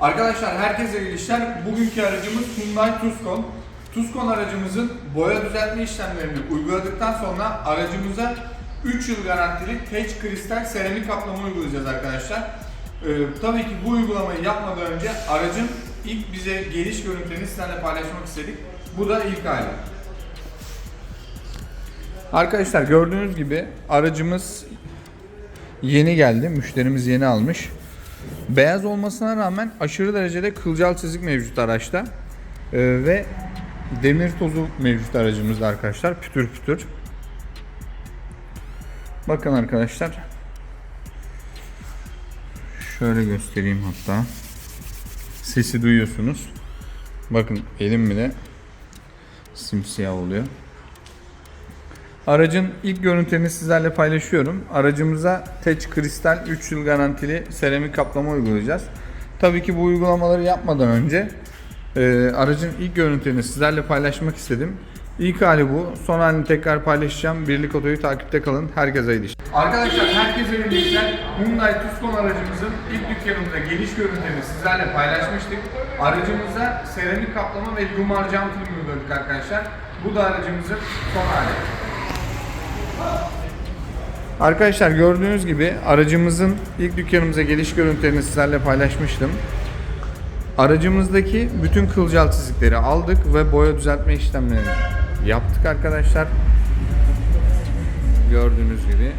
Arkadaşlar herkese iyi işler. Bugünkü aracımız Hyundai Tucson. Tucson aracımızın boya düzeltme işlemlerini uyguladıktan sonra aracımıza 3 yıl garantili Teç Kristal seramik kaplama uygulayacağız arkadaşlar. Ee, tabii ki bu uygulamayı yapmadan önce aracın ilk bize geliş görüntülerini sizlerle paylaşmak istedik. Bu da ilk hali. Arkadaşlar gördüğünüz gibi aracımız yeni geldi. Müşterimiz yeni almış. Beyaz olmasına rağmen aşırı derecede kılcal çizik mevcut araçta. Ee, ve demir tozu mevcut aracımızda arkadaşlar. Pütür pütür. Bakın arkadaşlar. Şöyle göstereyim hatta. Sesi duyuyorsunuz. Bakın elim bile simsiyah oluyor. Aracın ilk görüntülerini sizlerle paylaşıyorum. Aracımıza Teç Kristal 3 yıl garantili seramik kaplama uygulayacağız. Tabii ki bu uygulamaları yapmadan önce e, aracın ilk görüntülerini sizlerle paylaşmak istedim. İlk hali bu. Son halini tekrar paylaşacağım. Birlik Oto'yu takipte kalın. Herkese hayırlı işler. Arkadaşlar herkese hayırlı işler. Hyundai Tucson aracımızın ilk dükkanımıza geliş görüntülerini sizlerle paylaşmıştık. Aracımıza seramik kaplama ve lumar cam film uyguladık arkadaşlar. Bu da aracımızın son hali. Arkadaşlar gördüğünüz gibi aracımızın ilk dükkanımıza geliş görüntülerini sizlerle paylaşmıştım. Aracımızdaki bütün kılcal çizikleri aldık ve boya düzeltme işlemlerini yaptık arkadaşlar. Gördüğünüz gibi.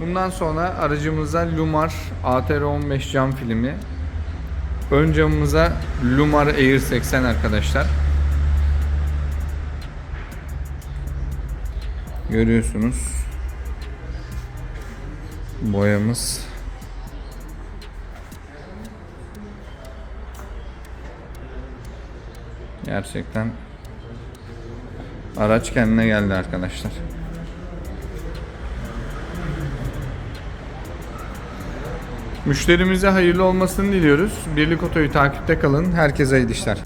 Bundan sonra aracımıza Lumar ATR15 cam filmi, ön camımıza Lumar Air 80 arkadaşlar. Görüyorsunuz. Boyamız. Gerçekten araç kendine geldi arkadaşlar. Müşterimize hayırlı olmasını diliyoruz. Birlik Oto'yu takipte kalın. Herkese iyi işler.